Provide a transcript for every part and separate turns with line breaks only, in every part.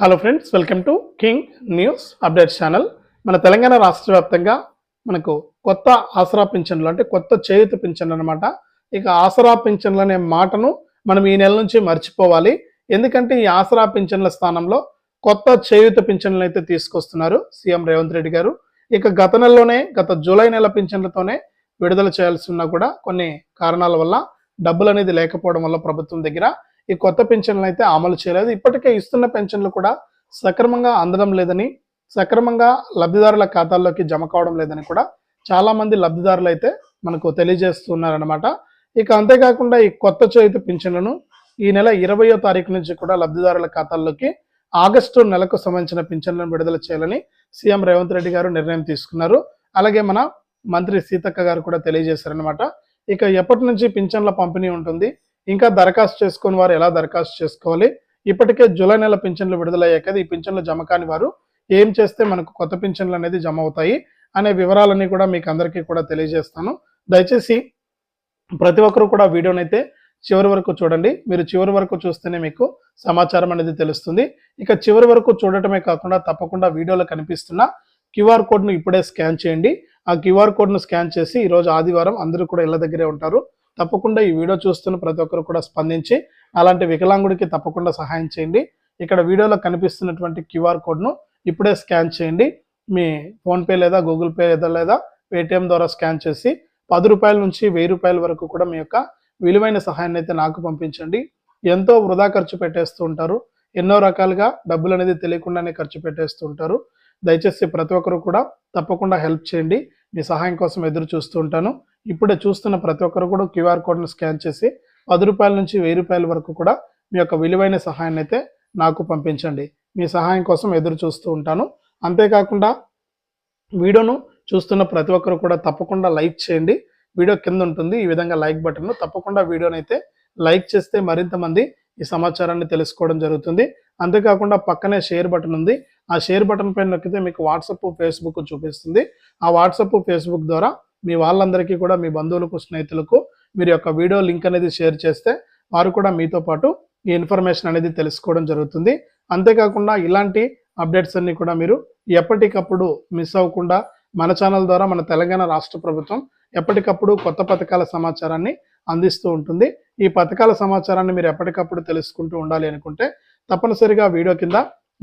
Hello friends welcome to king news update channel మన తెలంగాణ రాష్ట్ర వ్యాప్తంగా మనకు కొత్త ఆసరా పింఛన్లు అంటే కొత్త చేయుత పింఛన్లు అనమాట ఇక ఆసరా పింఛన్లు అనే మాటను మనం ఈ నెల నుంచి మర్చిపోవాలి. ఎందుకంటే ఈ ఆసరా పింఛన్ల స్థానంలో కొత్త చేయుత పింఛన్లు అయితే తీసుకొస్తున్నారు సీఎం రేవంత్ రెడ్డి గారు. ఇక గత నెలలోనే గత జూలై నెల పింఛన్లతోనే విడుదల చేయాల్సి ఉన్నా కూడా కొన్ని కారణాల వల్ల డబ్బులు అనేది లేకపోవడం వల్ల ప్రభుత్వం దగ్గర ఈ కొత్త పెన్షన్లు అయితే అమలు చేయలేదు. ఇప్పటికే ఇస్తున్న పెన్షన్లు కూడా సక్రమంగా అందడం లేదని సక్రమంగా లబ్ధిదారుల ఖాతాల్లోకి జమ కావడం లేదని కూడా చాలా మంది లబ్ధిదారులు అయితే మనకు తెలియజేస్తున్నారనమాట ఇక అంతేకాకుండా ఈ కొత్త చేతి పింఛన్లను ఈ నెల ఇరవయో తారీఖు నుంచి కూడా లబ్ధిదారుల ఖాతాల్లోకి ఆగస్టు నెలకు సంబంధించిన పింఛన్లను విడుదల చేయాలని సీఎం రేవంత్ రెడ్డి గారు నిర్ణయం తీసుకున్నారు. అలాగే మన మంత్రి సీతక్క గారు కూడా తెలియజేశారనమాట ఇక ఎప్పటి నుంచి పింఛన్ల పంపిణీ ఉంటుంది? ఇంకా దరఖాస్తు చేసుకుని వారు ఎలా దరఖాస్తు చేసుకోవాలి? ఇప్పటికే జూలై నెల పింఛన్లు విడుదలయ్యాయి కదా ఈ పింఛన్లు జమ కాని వారు ఏం చేస్తే మనకు కొత్త పింఛన్లు అనేది జమ అవుతాయి అనే వివరాలన్నీ కూడా మీకు అందరికీ కూడా తెలియజేస్తాను. దయచేసి ప్రతి ఒక్కరు కూడా వీడియోనైతే అయితే చివరి వరకు చూడండి. మీరు చివరి వరకు చూస్తేనే మీకు సమాచారం అనేది తెలుస్తుంది. ఇక చివరి వరకు చూడటమే కాకుండా తప్పకుండా వీడియోలో కనిపిస్తున్న క్యూఆర్ కోడ్ను ఇప్పుడే స్కాన్ చేయండి. ఆ క్యూఆర్ కోడ్ను స్కాన్ చేసి ఈరోజు ఆదివారం అందరూ కూడా ఇళ్ళ దగ్గరే ఉంటారు. తప్పకుండా ఈ వీడియో చూస్తున్న ప్రతి ఒక్కరు కూడా స్పందించి అలాంటి వికలాంగుడికి తప్పకుండా సహాయం చేయండి. ఇక్కడ వీడియోలో కనిపిస్తున్నటువంటి క్యూఆర్ కోడ్ను ఇప్పుడే స్కాన్ చేయండి. మీ ఫోన్పే లేదా గూగుల్ పే లేదా లేదా పేటిఎం ద్వారా స్కాన్ చేసి పది రూపాయల నుంచి వెయ్యి రూపాయల వరకు కూడా మీ యొక్క విలువైన సహాయాన్ని అయితే నాకు పంపించండి. ఎంతో వృధా ఖర్చు పెట్టేస్తూ ఉంటారు. ఎన్నో రకాలుగా డబ్బులు అనేది తెలియకుండానే ఖర్చు పెట్టేస్తూ ఉంటారు. దయచేసి ప్రతి ఒక్కరు కూడా తప్పకుండా హెల్ప్ చేయండి. మీ సహాయం కోసం ఎదురు చూస్తూ ఉంటాను. ఇప్పుడే చూస్తున్న ప్రతి ఒక్కరు కూడా క్యూఆర్ కోడ్ను స్కాన్ చేసి పది రూపాయల నుంచి వెయ్యి రూపాయల వరకు కూడా మీ యొక్క విలువైన సహాయాన్ని అయితే నాకు పంపించండి. మీ సహాయం కోసం ఎదురు చూస్తూ ఉంటాను. అంతేకాకుండా వీడియోను చూస్తున్న ప్రతి ఒక్కరు కూడా తప్పకుండా లైక్ చేయండి. వీడియో కింద ఉంటుంది. ఈ విధంగా లైక్ బటన్ తప్పకుండా వీడియోని అయితే లైక్ చేస్తే మరింత మంది ఈ సమాచారాన్ని తెలుసుకోవడం జరుగుతుంది. అంతేకాకుండా పక్కనే షేర్ బటన్ ఉంది. ఆ షేర్ బటన్ పైన నొక్కితే మీకు వాట్సప్ ఫేస్బుక్ చూపిస్తుంది. ఆ వాట్సప్ ఫేస్బుక్ ద్వారా మీ వాళ్ళందరికీ కూడా మీ బంధువులకు స్నేహితులకు మీరు యొక్క వీడియో లింక్ అనేది షేర్ చేస్తే వారు కూడా మీతో పాటు ఈ ఇన్ఫర్మేషన్ అనేది తెలుసుకోవడం జరుగుతుంది. అంతేకాకుండా ఇలాంటి అప్డేట్స్ అన్ని కూడా మీరు ఎప్పటికప్పుడు మిస్ అవ్వకుండా మన ఛానల్ ద్వారా మన తెలంగాణ రాష్ట్ర ప్రభుత్వం ఎప్పటికప్పుడు కొత్త పథకాల సమాచారాన్ని అందిస్తూ ఉంటుంది. ఈ పథకాల సమాచారాన్ని మీరు ఎప్పటికప్పుడు తెలుసుకుంటూ ఉండాలి అనుకుంటే తప్పనిసరిగా వీడియో కింద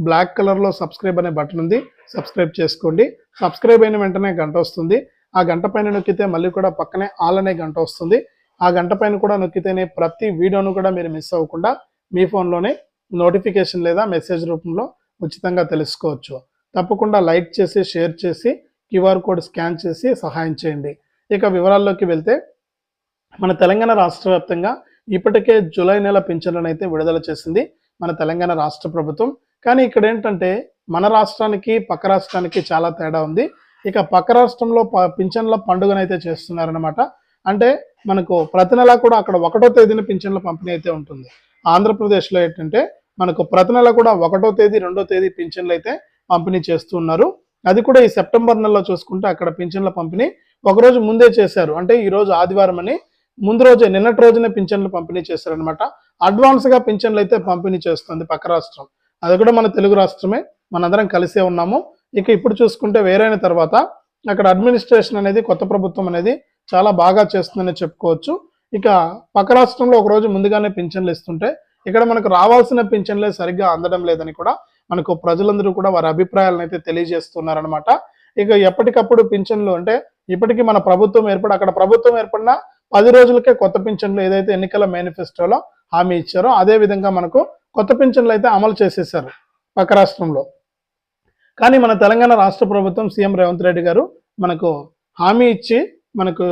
బ్లాక్ కలర్లో సబ్స్క్రైబ్ అనే బటన్ ఉంది. సబ్స్క్రైబ్ చేసుకోండి. సబ్స్క్రైబ్ అయిన వెంటనే గంట వస్తుంది. ఆ గంట పైన నొక్కితే మళ్ళీ కూడా పక్కనే ఆల్ అనే గంట వస్తుంది. ఆ గంట పైన కూడా నొక్కితేనే ప్రతి వీడియోను కూడా మీరు మిస్ అవ్వకుండా మీ ఫోన్లోనే నోటిఫికేషన్ లేదా మెసేజ్ రూపంలో ఉచితంగా తెలుసుకోవచ్చు. తప్పకుండా లైక్ చేసి షేర్ చేసి క్యూఆర్ కోడ్ స్కాన్ చేసి సహాయం చేయండి. ఇక వివరాల్లోకి వెళ్తే మన తెలంగాణ రాష్ట్ర వ్యాప్తంగా ఇప్పటికే జూలై నెల పింఛన్లను అయితే విడుదల చేసింది మన తెలంగాణ రాష్ట్ర ప్రభుత్వం. కానీ ఇక్కడ ఏంటంటే మన రాష్ట్రానికి పక్క రాష్ట్రానికి చాలా తేడా ఉంది. ఇక పక్క రాష్ట్రంలో ప- పింఛన్ల పండుగనైతే చేస్తున్నారనమాట అంటే మనకు ప్రతి నెల కూడా అక్కడ ఒకటో తేదీన పింఛన్ల పంపిణీ అయితే ఉంటుంది. ఆంధ్రప్రదేశ్లో ఏంటంటే మనకు ప్రతి నెల కూడా ఒకటో తేదీ రెండో తేదీ పింఛన్లు అయితే పంపిణీ చేస్తున్నారు అది కూడా ఈ సెప్టెంబర్ నెలలో చూసుకుంటే అక్కడ పింఛన్ల పంపిణీ ఒకరోజు ముందే చేశారు. అంటే ఈ రోజు ఆదివారం అని ముందు రోజే నిన్నటి రోజునే పింఛన్లు పంపిణీ చేశారనమాట అడ్వాన్స్గా పింఛన్లు అయితే పంపిణీ చేస్తుంది పక్క రాష్ట్రం. అది కూడా మన తెలుగు రాష్ట్రమే. మనందరం కలిసే ఉన్నాము. ఇక ఇప్పుడు చూసుకుంటే వేరైన తర్వాత అక్కడ అడ్మినిస్ట్రేషన్ అనేది కొత్త ప్రభుత్వం అనేది చాలా బాగా చేస్తుందని చెప్పుకోవచ్చు. ఇక పక్క రాష్ట్రంలో ఒక రోజు ముందుగానే పింఛన్లు ఇస్తుంటే ఇక్కడ మనకు రావాల్సిన పింఛన్లే సరిగ్గా అందడం లేదని కూడా మనకు ప్రజలందరూ కూడా వారి అభిప్రాయాలను అయితే తెలియజేస్తున్నారనమాట ఇక ఎప్పటికప్పుడు పింఛన్లు అంటే ఇప్పటికీ మన ప్రభుత్వం ఏర్పడి అక్కడ ప్రభుత్వం ఏర్పడిన పది రోజులకే కొత్త పింఛన్లు ఏదైతే ఎన్నికల మేనిఫెస్టోలో హామీ ఇచ్చారో అదే విధంగా మనకు కొత్త పింఛన్లు అయితే అమలు చేసేసారు పక్క రాష్ట్రంలో. కానీ మన తెలంగాణ రాష్ట్ర ప్రభుత్వం సీఎం రేవంత్ రెడ్డి గారు మనకు హామీ ఇచ్చి మనకు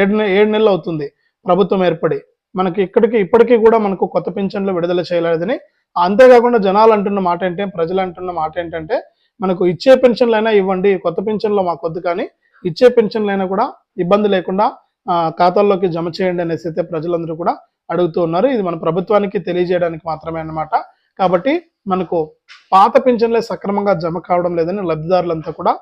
ఏడు ఏడు నెలలు అవుతుంది ప్రభుత్వం ఏర్పడి. మనకి ఇక్కడికి ఇప్పటికీ కూడా మనకు కొత్త పింఛన్లు విడుదల చేయలేదని. అంతేకాకుండా జనాలు అంటున్న మాట ఏంటంటే ప్రజలు అంటున్న మాట ఏంటంటే మనకు ఇచ్చే పెన్షన్లైనా ఇవ్వండి కొత్త పెన్షన్లో మాకు వద్దు కానీ ఇచ్చే పెన్షన్లైనా కూడా ఇబ్బంది లేకుండా ఖాతాల్లోకి జమ చేయండి అనేసి అయితే ప్రజలందరూ కూడా అడుగుతూ ఉన్నారు. ఇది మన ప్రభుత్వానికి తెలియజేయడానికి మాత్రమే అన్నమాట. కాబట్టి మనకు పాత పింఛన్లే సక్రమంగా జమ కావడం లేదని లబ్ధిదారులంతా కూడా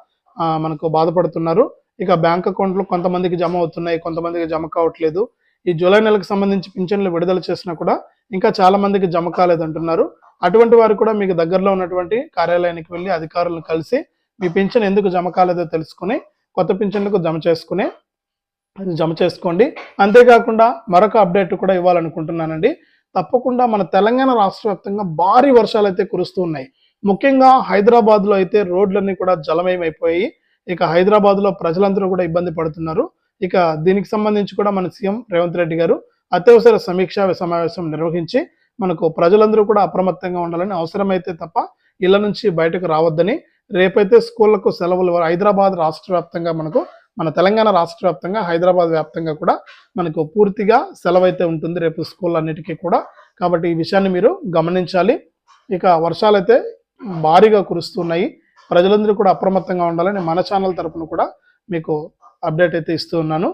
మనకు బాధపడుతున్నారు. ఇక బ్యాంక్ అకౌంట్లు కొంతమందికి జమ అవుతున్నాయి కొంతమందికి జమ కావట్లేదు. ఈ జూలై నెలకు సంబంధించి పింఛన్లు విడుదల చేసినా కూడా ఇంకా చాలా మందికి జమ కాలేదంటున్నారు. అటువంటి వారు కూడా మీకు దగ్గరలో ఉన్నటువంటి కార్యాలయానికి వెళ్ళి అధికారులను కలిసి మీ పింఛన్ ఎందుకు జమ కాలేదో తెలుసుకుని కొత్త పింఛన్లకు జమ చేసుకుని జమ చేసుకోండి. అంతేకాకుండా మరొక అప్డేట్ కూడా ఇవ్వాలనుకుంటున్నానండి. తప్పకుండా మన తెలంగాణ రాష్ట్ర వ్యాప్తంగా భారీ వర్షాలు అయితే కురుస్తూ ఉన్నాయి. ముఖ్యంగా హైదరాబాద్లో అయితే రోడ్లన్నీ కూడా జలమయం అయిపోయి ఇక హైదరాబాద్లో ప్రజలందరూ కూడా ఇబ్బంది పడుతున్నారు. ఇక దీనికి సంబంధించి కూడా మన సీఎం రేవంత్ రెడ్డి గారు అత్యవసర సమీక్షా సమావేశం నిర్వహించి మనకు ప్రజలందరూ కూడా అప్రమత్తంగా ఉండాలని అవసరమైతే తప్ప ఇళ్ళ నుంచి బయటకు రావద్దని రేపైతే స్కూళ్ళకు సెలవులు హైదరాబాద్ రాష్ట్ర వ్యాప్తంగా మనకు మన తెలంగాణ రాష్ట్ర వ్యాప్తంగా హైదరాబాద్ వ్యాప్తంగా కూడా మనకు పూర్తిగా సెలవు అయితే ఉంటుంది రేపు స్కూల్ అన్నిటికీ కూడా. కాబట్టి ఈ విషయాన్ని మీరు గమనించాలి. ఇక వర్షాలైతే భారీగా కురుస్తున్నాయి. ప్రజలందరూ కూడా అప్రమత్తంగా ఉండాలని మన ఛానల్ తరపున కూడా మీకు అప్డేట్ అయితే ఇస్తూ ఉన్నాను.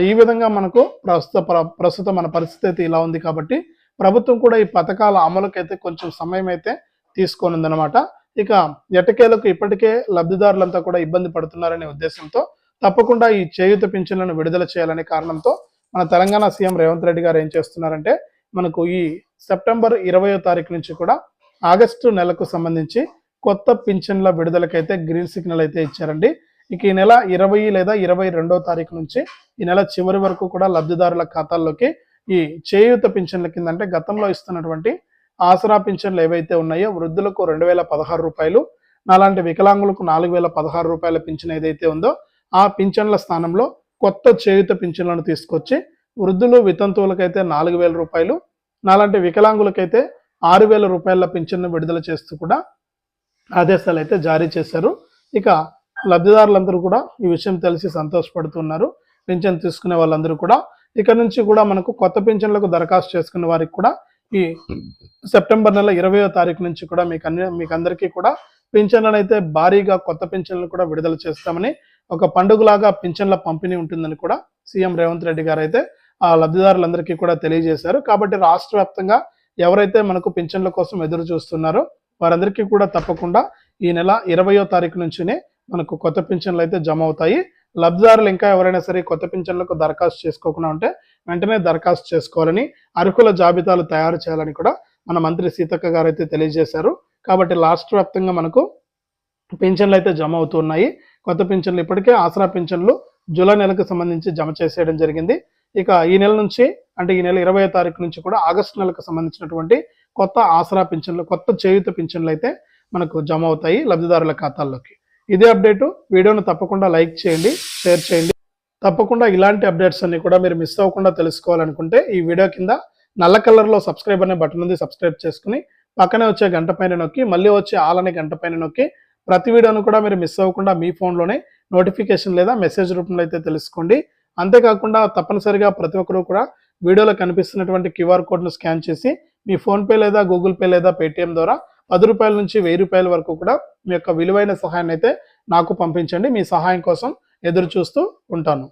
ఈ విధంగా మనకు ప్రస్తుత ప్ర- ప్రస్తుతం మన పరిస్థితి అయితే ఇలా ఉంది కాబట్టి ప్రభుత్వం కూడా ఈ పథకాల అమలుకైతే కొంచెం సమయం అయితే తీసుకోనుందనమాట ఇక ఎటకేలకు ఇప్పటికే లబ్ధిదారులంతా కూడా ఇబ్బంది పడుతున్నారనే ఉద్దేశంతో తప్పకుండా ఈ చేయూత పింఛన్లను విడుదల చేయాలనే కారణంతో మన తెలంగాణ సీఎం రేవంత్ రెడ్డి గారు ఏం చేస్తున్నారంటే మనకు ఈ సెప్టెంబర్ ఇరవయో తారీఖు నుంచి కూడా ఆగస్టు నెలకు సంబంధించి కొత్త పింఛన్ల విడుదలకైతే గ్రీన్ సిగ్నల్ అయితే ఇచ్చారండి. ఇక ఈ నెల ఇరవై లేదా ఇరవై రెండో తారీఖు నుంచి ఈ నెల చివరి వరకు కూడా లబ్ధిదారుల ఖాతాల్లోకి ఈ చేయూత పింఛన్ల కింద అంటే గతంలో ఇస్తున్నటువంటి ఆసరా పింఛన్లు ఏవైతే ఉన్నాయో వృద్ధులకు రెండు వేల పదహారు రూపాయలు నాలాంటి వికలాంగులకు నాలుగు వేల పదహారు రూపాయల పింఛన్ ఏదైతే ఉందో ఆ పింఛన్ల స్థానంలో కొత్త చేయూత పింఛన్లను తీసుకొచ్చి వృద్ధులు వితంతువులకైతే నాలుగు వేల రూపాయలు నాలాంటి వికలాంగులకైతే ఆరు వేల రూపాయల పింఛన్ను విడుదల చేస్తూ కూడా ఆదేశాలు అయితే జారీ చేశారు. ఇక లబ్ధిదారులందరూ కూడా ఈ విషయం తెలిసి సంతోషపడుతున్నారు. పింఛన్ తీసుకునే వాళ్ళందరూ కూడా. ఇక నుంచి కూడా మనకు కొత్త పింఛన్లకు దరఖాస్తు చేసుకున్న వారికి కూడా ఈ సెప్టెంబర్ నెల ఇరవయో తారీఖు నుంచి కూడా మీకు అన్ని మీకు అందరికీ కూడా పింఛన్లను అయితే భారీగా కొత్త పింఛన్లు కూడా విడుదల చేస్తామని ఒక పండుగలాగా పింఛన్ల పంపిణీ ఉంటుందని కూడా సీఎం రేవంత్ రెడ్డి గారు అయితే ఆ లబ్ధిదారులందరికీ కూడా తెలియజేశారు. కాబట్టి రాష్ట్ర వ్యాప్తంగా ఎవరైతే మనకు పింఛన్ల కోసం ఎదురు చూస్తున్నారో వారందరికీ కూడా తప్పకుండా ఈ నెల ఇరవయో తారీఖు నుంచినే మనకు కొత్త పింఛన్లు అయితే జమ అవుతాయి. లబ్ధిదారులు ఇంకా ఎవరైనా సరే కొత్త పింఛన్లకు దరఖాస్తు చేసుకోకుండా ఉంటే వెంటనే దరఖాస్తు చేసుకోవాలని అర్హుల జాబితాలు తయారు చేయాలని కూడా మన మంత్రి సీతక్క గారు అయితే తెలియజేశారు. కాబట్టి రాష్ట్ర వ్యాప్తంగా మనకు పింఛన్లు అయితే జమ అవుతున్నాయి కొత్త పింఛన్లు ఇప్పటికే ఆసరా పింఛన్లు జూలై నెలకు సంబంధించి జమ చేసేయడం జరిగింది. ఇక ఈ నెల నుంచి అంటే ఈ నెల ఇరవై తారీఖు నుంచి కూడా ఆగస్టు నెలకు సంబంధించినటువంటి కొత్త ఆసరా పింఛన్లు కొత్త చేయుత పింఛన్లు అయితే మనకు జమ అవుతాయి లబ్ధిదారుల ఖాతాల్లోకి. ఇదే అప్డేటు. వీడియోను తప్పకుండా లైక్ చేయండి షేర్ చేయండి. తప్పకుండా ఇలాంటి అప్డేట్స్ అన్ని కూడా మీరు మిస్ అవ్వకుండా తెలుసుకోవాలనుకుంటే ఈ వీడియో కింద నల్ల కలర్లో సబ్స్క్రైబ్ అనే బటన్ ఉంది సబ్స్క్రైబ్ చేసుకుని పక్కనే వచ్చే గంట పైన నొక్కి మళ్ళీ వచ్చే ఆల్ అనే గంట పైన నొక్కి ప్రతి వీడియోను కూడా మీరు మిస్ అవ్వకుండా మీ ఫోన్లోనే నోటిఫికేషన్ లేదా మెసేజ్ రూపంలో అయితే తెలుసుకోండి. అంతేకాకుండా తప్పనిసరిగా ప్రతి ఒక్కరూ కూడా వీడియోలో కనిపిస్తున్నటువంటి క్యూఆర్ కోడ్ను స్కాన్ చేసి మీ ఫోన్పే లేదా గూగుల్ పే లేదా పేటిఎం ద్వారా పది రూపాయల నుంచి వెయ్యి రూపాయల వరకు కూడా మీ యొక్క విలువైన సహాయాన్ని అయితే నాకు పంపించండి. మీ సహాయం కోసం ఎదురు చూస్తూ ఉంటాను.